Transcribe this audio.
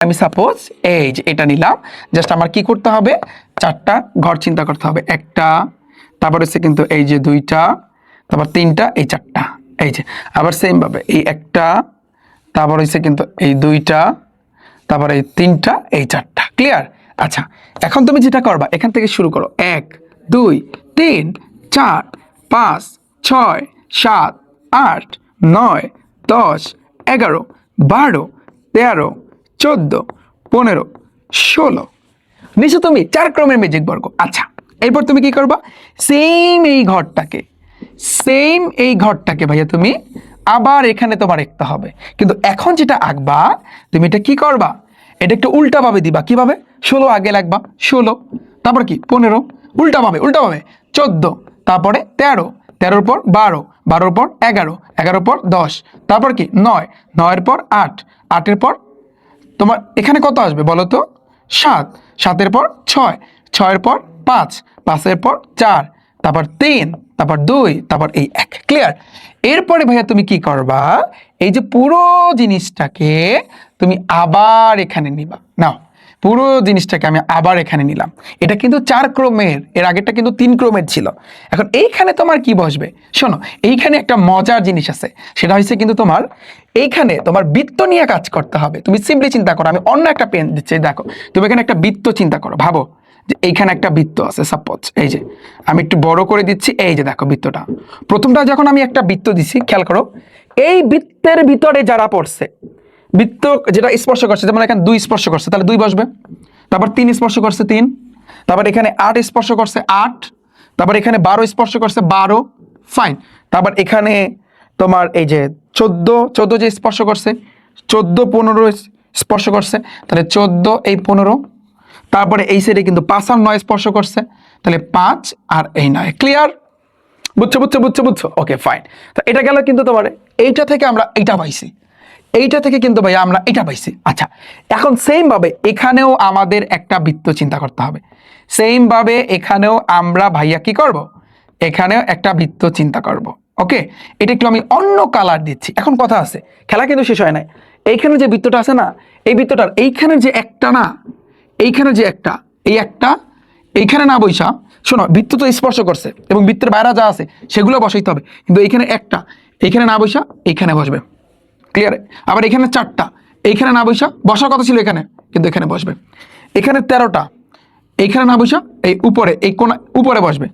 আমি সাপোজ এই যে এটা নিলাম জাস্ট আমার কি করতে হবে? চারটা ঘর চিন্তা করতে হবে। একটা, তারপর হচ্ছে কিন্তু এই যে দুইটা, তারপর তিনটা, এই চারটা, এই যে। আবার সেম ভাবে, এই একটা, তারপর হচ্ছে কিন্তু এই দুইটা, তারপর এই তিনটা, এই চারটা। ক্লিয়ার আচ্ছা এখন তুমি যেটা করবা, এখান থেকে শুরু করো। এক, দুই, তিন, চার, পাঁচ, ছয়, সাত, আট, নয়, দশ, এগারো, বারো, তেরো চোদ্দ, পনেরো, ষোলো। নিচে তুমি চার ক্রমের ম্যাজিক বর্গ। আচ্ছা এরপর তুমি কি করবা? সেম এই ঘরটাকে সেম এই ঘরটাকে ভাইয়া তুমি আবার এখানে তোমার রাখতে হবে। কিন্তু এখন যেটা আঁকবা, তুমি এটা কি করবা? এটা একটু উল্টাভাবে দিবা। কীভাবে? ষোলো আগে লাগবা, ষোলো, তারপর কি? পনেরো, উল্টাভাবে উল্টাভাবে, চোদ্দ, তারপরে তেরো, তেরোর পর বারো, বারোর পর এগারো, এগারোর পর দশ, তারপর কি? নয়, নয়ের পর আট, আটের পর তোমার এখানে কত আসবে বলো তো? সাত। সাতের পর ছয়। ছয়ের পর পাঁচ। পাঁচের পর চার। তারপর তিন। তারপর দুই। তারপর এই এক। ক্লিয়ার এরপরে ভাইয়া তুমি কি করবা? এই যে পুরো জিনিসটাকে তুমি আবার এখানে নিবা। নাও। পুরো জিনিসটাকে আমি আবার এখানে নিলাম। এটা কিন্তু চার ক্রমের, এর আগেরটা কিন্তু তিন ক্রমের ছিল। এখন এইখানে তোমার কি বসবে? শোনো, এইখানে একটা মজার জিনিস আছে। সেটা হচ্ছে কিন্তু তোমার, এইখানে তোমার বৃত্ত নিয়ে কাজ করতে হবে। তুমি সিম্পলি চিন্তা করো, আমি অন্য একটা পেন দিচ্ছি, দেখো। তুমি এখানে একটা বৃত্ত চিন্তা করো, ভাবো যে এইখানে একটা বৃত্ত আছে সাপোজ এই যে। আমি একটু বড় করে দিচ্ছি, এই যে দেখো বৃত্তটা। প্রথমটা যখন আমি একটা বৃত্ত দিচ্ছি খেয়াল করো, এই বৃত্তের ভিতরে যারা পড়ছে বৃত্ত যেটা স্পর্শ করছে, যেমন এখানে দুই স্পর্শ করছে, তাহলে দুই বসবে। তারপর তিন স্পর্শ করছে, তিন। তারপর এখানে আট স্পর্শ করছে, আট। তারপর এখানে বারো স্পর্শ করছে, বারো। ফাইন তারপর এখানে তোমার এই যে চোদ্দ চোদ্দ যে স্পর্শ করছে, চোদ্দ, পনেরো স্পর্শ করছে, তাহলে চোদ্দ, এই পনেরো। তারপরে এই সাইডে কিন্তু পাঁচ আর নয় স্পর্শ করছে, তাহলে পাঁচ আর এই নয়। ক্লিয়ার বুঝছ বুঝছ বুঝছ বুঝছ? ওকে ফাইন তো এটা গেল কিন্তু তোমার, এইটা থেকে আমরা এইটা পাইছি। এইটা থেকে কিন্তু ভাই আমরা এটা পাইছি। আচ্ছা এখন সেম ভাবে এখানেও আমাদের একটা বৃত্ত চিন্তা করতে হবে। সেম ভাবে এখানেও আমরা ভাইয়া কি করব? এখানেও একটা বৃত্ত চিন্তা করব। ওকে? এটা একটু আমি অন্য কালার দিচ্ছি। এখন কথা আছে, খেলা কিন্তু শেষ হয় নাই। এইখানে যে বৃত্তটা আছে না, এই বৃত্তটার এইখানে যে একটা না, এইখানে যে একটা, এই একটা, এইখানে না বৈশা, শোনো, বৃত্ত তো স্পর্শ করছে এবং বৃত্তের বাইরে যা আছে, সেগুলো বসাইতে হবে। কিন্তু এইখানে একটা, এইখানে না বৈশা, এইখানে বসবে। ক্লিয়ার আবার এখানে চারটা। এইখানে না বৈশা, বসার কথা ছিল এখানে, কিন্তু এখানে বসবে। এখানে তেরোটা। এইখানে না বৈশা, এই উপরে, এই কোনা উপরে বসবে।